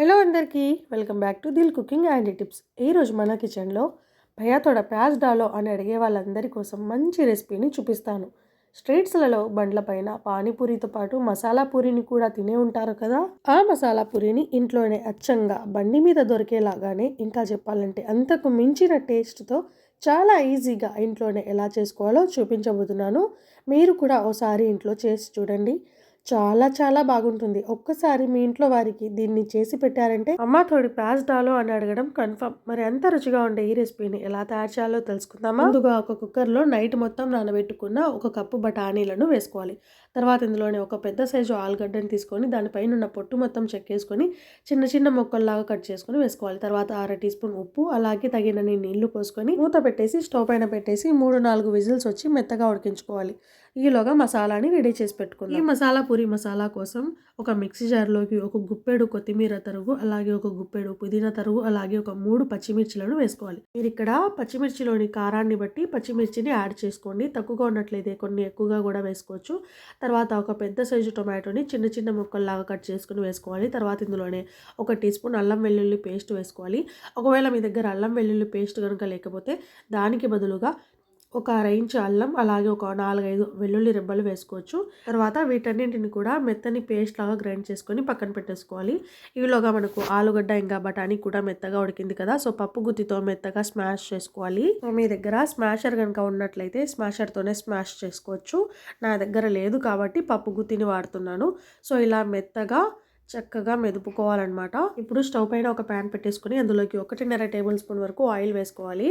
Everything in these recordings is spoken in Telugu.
హలో అందరికీ welcome back to Dil cooking and tips. ఈరోజు మన కిచెన్లో భయాతోడ ప్యాజ్ డాలో అని అడిగే వాళ్ళందరి కోసం మంచి రెసిపీని చూపిస్తాను. స్ట్రీట్స్లలో బండ్లపైన పానీపూరితో పాటు మసాలా పూరిని కూడా తినే ఉంటారు కదా? ఆ మసాలా పూరిని ఇంట్లోనే అచ్చంగా బండి మీద దొరికేలాగానే ఇంకా చెప్పాలంటే అంతకు మించిన టేస్ట్తో చాలా ఈజీగా ఇంట్లోనే ఎలా చేసుకోవాలో చూపించబోతున్నాను. మీరు కూడా ఒకసారి ఇంట్లో చేసి చూడండి. చాలా చాలా బాగుంటుంది. ఒక్కసారి మీ ఇంట్లో వారికి దీన్ని చేసి పెట్టారంటే అమ్మ తోడి ప్యాజ్ డాలో అని అడగడం కన్ఫర్మ్. మరి ఎంత రుచిగా ఉండే ఈ రెసిపీని ఎలా తయారు చేయాలో తెలుసుకుందామా? ముందుగా ఒక కుక్కర్లో నైట్ మొత్తం నానబెట్టుకున్న ఒక కప్పు బఠానీలను వేసుకోవాలి. తర్వాత ఇందులోనే ఒక పెద్ద సైజు ఆలుగడ్డని తీసుకొని దానిపైన ఉన్న పొట్టు మొత్తం చెక్కేసుకొని చిన్న చిన్న మొక్కల్లాగా కట్ చేసుకొని వేసుకోవాలి. తర్వాత అర టీ స్పూన్ ఉప్పు అలాగే తగినన్ని నీళ్ళు పోసుకొని మూత పెట్టేసి స్టవ్ పైన పెట్టేసి మూడు నాలుగు విజిల్స్ వచ్చి మెత్తగా ఉడికించుకోవాలి. ఈలోగా మసాలాని రెడీ చేసి పెట్టుకుందాం. ఈ మసాలా పూరి మసాలా కోసం ఒక మిక్సీ జార్లోకి ఒక గుప్పెడు కొత్తిమీర తరుగు అలాగే ఒక గుప్పెడు పుదీనా తరుగు అలాగే ఒక మూడు పచ్చిమిర్చిలను వేసుకోవాలి. మీరు ఇక్కడ పచ్చిమిర్చిలోని కారాన్ని బట్టి పచ్చిమిర్చిని యాడ్ చేసుకోండి. తక్కువగా ఉన్నట్లయితే కొన్ని ఎక్కువగా కూడా వేసుకోవచ్చు. తర్వాత ఒక పెద్ద సైజు టొమాటోని చిన్న చిన్న ముక్కల్లాగా కట్ చేసుకుని వేసుకోవాలి. తర్వాత ఇందులోనే ఒక టీ స్పూన్ అల్లం వెల్లుల్లి పేస్ట్ వేసుకోవాలి. ఒకవేళ మీ దగ్గర అల్లం వెల్లుల్లి పేస్ట్ కనుక లేకపోతే దానికి బదులుగా ఒక అర ఇంచు అల్లం అలాగే ఒక నాలుగైదు వెల్లుల్లి రెబ్బలు వేసుకోవచ్చు. తర్వాత వీటన్నింటిని కూడా మెత్తని పేస్ట్ లాగా గ్రైండ్ చేసుకొని పక్కన పెట్టేసుకోవాలి. ఈలోగా మనకు ఆలుగడ్డ ఇంకా బఠానీ కూడా మెత్తగా ఉడికింది కదా సో పప్పు గుత్తితో మెత్తగా స్మాష్ చేసుకోవాలి. మీ దగ్గర స్మాషర్ కనుక ఉన్నట్లయితే స్మాషర్తోనే స్మాష్ చేసుకోవచ్చు. నా దగ్గర లేదు కాబట్టి పప్పు గుత్తిని వాడుతున్నాను. సో ఇలా మెత్తగా చక్కగా మెదుపుకోవాలన్నమాట. ఇప్పుడు స్టవ్ పైన ఒక ప్యాన్ పెట్టేసుకొని అందులోకి ఒకటిన్నర టేబుల్ స్పూన్ వరకు ఆయిల్ వేసుకోవాలి.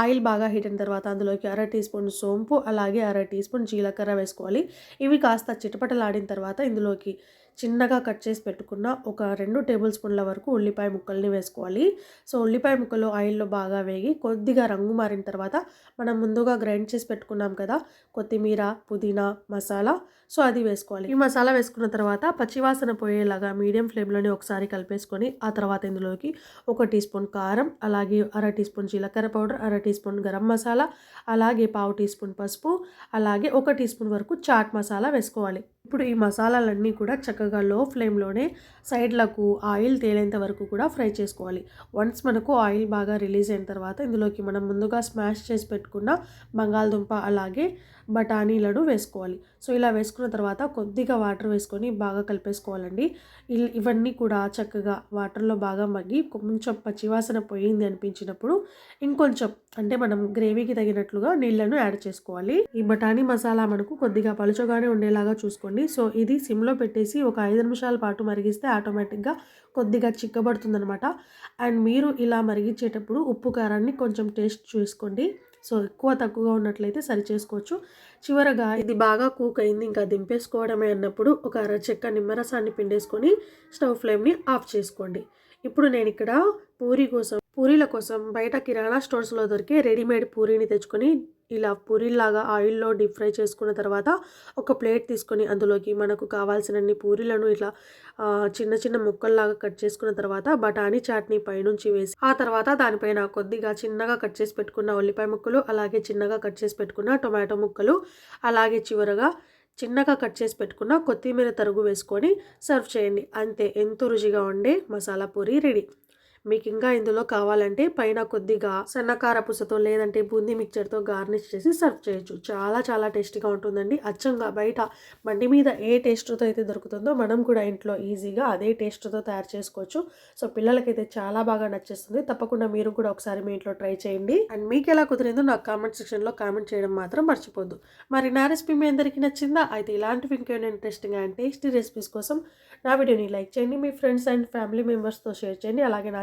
ఆయిల్ బాగా హీట్ అయిన తర్వాత అందులోకి అర టీ స్పూన్ సోంపు అలాగే అర టీ స్పూన్ జీలకర్ర వేసుకోవాలి. ఇవి కాస్త చిటపటలాడిన తర్వాత ఇందులోకి చిన్నగా కట్ చేసి పెట్టుకున్న ఒక రెండు టేబుల్ స్పూన్ల వరకు ఉల్లిపాయ ముక్కల్ని వేసుకోవాలి. సో ఉల్లిపాయ ముక్కలు ఆయిల్లో బాగా వేగి కొద్దిగా రంగు మారిన తర్వాత మనం ముందుగా గ్రైండ్ చేసి పెట్టుకున్నాం కదా కొత్తిమీర పుదీనా మసాలా. సో అది వేసుకోవాలి. ఈ మసాలా వేసుకున్న తర్వాత పచ్చివాసన పోయేలాగా మీడియం ఫ్లేమ్లోనే ఒకసారి కలిపేసుకొని ఆ తర్వాత ఇందులోకి ఒక టీ స్పూన్ కారం అలాగే అర టీ స్పూన్ జీలకర్ర పౌడర్ అర టీ స్పూన్ గరం మసాలా అలాగే పావు టీ స్పూన్ పసుపు అలాగే ఒక టీ స్పూన్ వరకు చాట్ మసాలా వేసుకోవాలి. ఇప్పుడు ఈ మసాలాలన్నీ కూడా చక్కగా లో ఫ్లేమ్లోనే సైడ్లకు ఆయిల్ తేలేంత వరకు కూడా ఫ్రై చేసుకోవాలి. వన్స్ మనకు ఆయిల్ బాగా రిలీజ్ అయిన తర్వాత ఇందులోకి మనం ముందుగా స్మాష్ చేసి పెట్టుకున్న బంగాళదుంప అలాగే బఠానీలను వేసుకోవాలి. సో ఇలా వేసుకున్న తర్వాత కొద్దిగా వాటర్ వేసుకొని బాగా కలిపేసుకోవాలండి. ఇవన్నీ కూడా చక్కగా వాటర్లో బాగా మగ్గి కొంచెం పచ్చివాసన పోయింది అనిపించినప్పుడు ఇంకొంచెం అంటే మనం గ్రేవీకి తగినట్లుగా నీళ్ళను యాడ్ చేసుకోవాలి. ఈ బఠానీ మసాలా మనకు కొద్దిగా పలుచగానే ఉండేలాగా చూసుకోండి. సో ఇది సిమ్లో పెట్టేసి ఒక ఐదు నిమిషాల పాటు మరిగిస్తే ఆటోమేటిక్గా కొద్దిగా చిక్కబడుతుందనమాట అండ్ మీరు ఇలా మరిగించేటప్పుడు ఉప్పు కారాన్ని కొంచెం టేస్ట్ చూసుకోండి. సో ఎక్కువ తక్కువగా ఉన్నట్లయితే సరి చేసుకోవచ్చు. చివరగా ఇది బాగా కూక్ అయింది ఇంకా దింపేసుకోవడమే అన్నప్పుడు ఒక అర చెక్క నిమ్మరసాన్ని పిండేసుకొని స్టవ్ ఫ్లేమ్ని ఆఫ్ చేసుకోండి. ఇప్పుడు నేను ఇక్కడ పూరి కోసం పూరీల కోసం బయట కిరాణా స్టోర్స్లో దొరికే రెడీమేడ్ పూరీని తెచ్చుకొని ఇలా పూరీలాగా ఆయిల్లో డీప్ ఫ్రై చేసుకున్న తర్వాత ఒక ప్లేట్ తీసుకొని అందులోకి మనకు కావాల్సినన్ని పూరీలను ఇట్లా చిన్న చిన్న ముక్కల్లాగా కట్ చేసుకున్న తర్వాత బఠానీ చాట్నీ పైనుంచి వేసి ఆ తర్వాత దానిపైన కొద్దిగా చిన్నగా కట్ చేసి పెట్టుకున్న ఉల్లిపాయ ముక్కలు అలాగే చిన్నగా కట్ చేసి పెట్టుకున్న టొమాటో ముక్కలు అలాగే చివరగా చిన్నగా కట్ చేసి పెట్టుకున్న కొత్తిమీర తరుగు వేసుకొని సర్వ్ చేయండి. అంతే ఎంతో రుచిగా ఉండే మసాలా పూరి రెడీ. మీకు ఇంకా ఇందులో కావాలంటే పైన కొద్దిగా సన్నకార పుసతో లేదంటే బూందీ మిక్చర్తో గార్నిష్ చేసి సర్వ్ చేయొచ్చు. చాలా చాలా టేస్టీగా ఉంటుందండి. అచ్చంగా బయట బండి మీద ఏ టేస్ట్తో అయితే దొరుకుతుందో మనం కూడా ఇంట్లో ఈజీగా అదే టేస్ట్తో తయారు చేసుకోవచ్చు. సో పిల్లలకైతే చాలా బాగా నచ్చేస్తుంది. తప్పకుండా మీరు కూడా ఒకసారి మీ ఇంట్లో ట్రై చేయండి. అండ్ మీకు ఎలా కుదిరిందో నాకు కామెంట్ సెక్షన్లో కామెంట్ చేయడం మాత్రం మర్చిపోద్దు. మరి నా రెసిపీ మీ అందరికీ నచ్చిందా? అయితే ఇలాంటివి ఇంకేమైనా ఇంట్రెస్టింగ్ అండ్ టేస్టీ రెసిపీస్ కోసం నా వీడియోని లైక్ చేయండి. మీ ఫ్రెండ్స్ అండ్ ఫ్యామిలీ మెంబర్స్తో షేర్ చేయండి. అలాగే నా